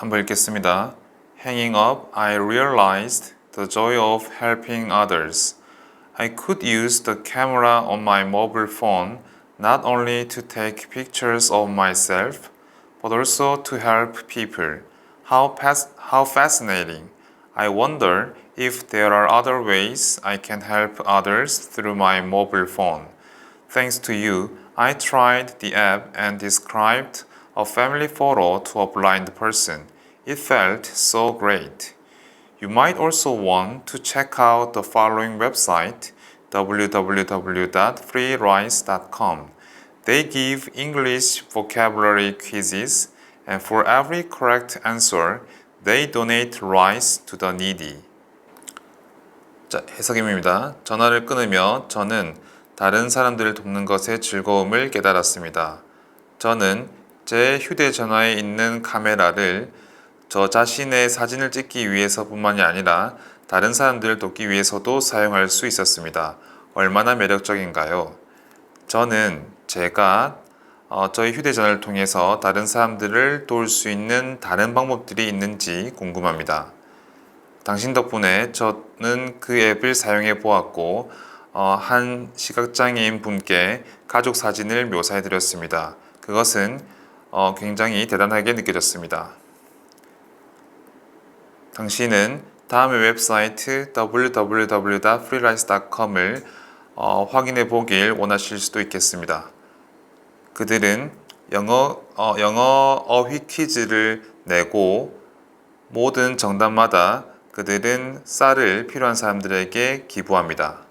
한번 읽겠습니다. Hanging up, I realized the joy of helping others. I could use the camera on my mobile phone not only to take pictures of myself, but also to help people. How, pas- how fascinating! I wonder if there are other ways I can help others through my mobile phone. Thanks to you, I tried the app and described a family photo to a blind person. It felt so great. You might also want to check out the following website www.freerice.com. They give English vocabulary quizzes, and for every correct answer, they donate rice to the needy. 자, 해석입니다. 전화를 끊으며 저는 다른 사람들을 돕는 것의 즐거움을 깨달았습니다. 저는 제 휴대전화에 있는 카메라를 저 자신의 사진을 찍기 위해서뿐만이 아니라 다른 사람들을 돕기 위해서도 사용할 수 있었습니다. 얼마나 매력적인가요? 저는 제가 어, 저희 휴대전화를 통해서 다른 사람들을 도울 수 있는 다른 방법들이 있는지 궁금합니다. 당신 덕분에 저는 그 앱을 사용해 보았고 어, 한 시각장애인 분께 가족 사진을 묘사해 드렸습니다. 그것은 어, 굉장히 대단하게 느껴졌습니다. 당신은 다음의 웹사이트 www.freelance.com을 어, 확인해 보길 원하실 수도 있겠습니다. 그들은 영어, 어, 영어 어휘 퀴즈를 내고 모든 정답마다 그들은 쌀을 필요한 사람들에게 기부합니다.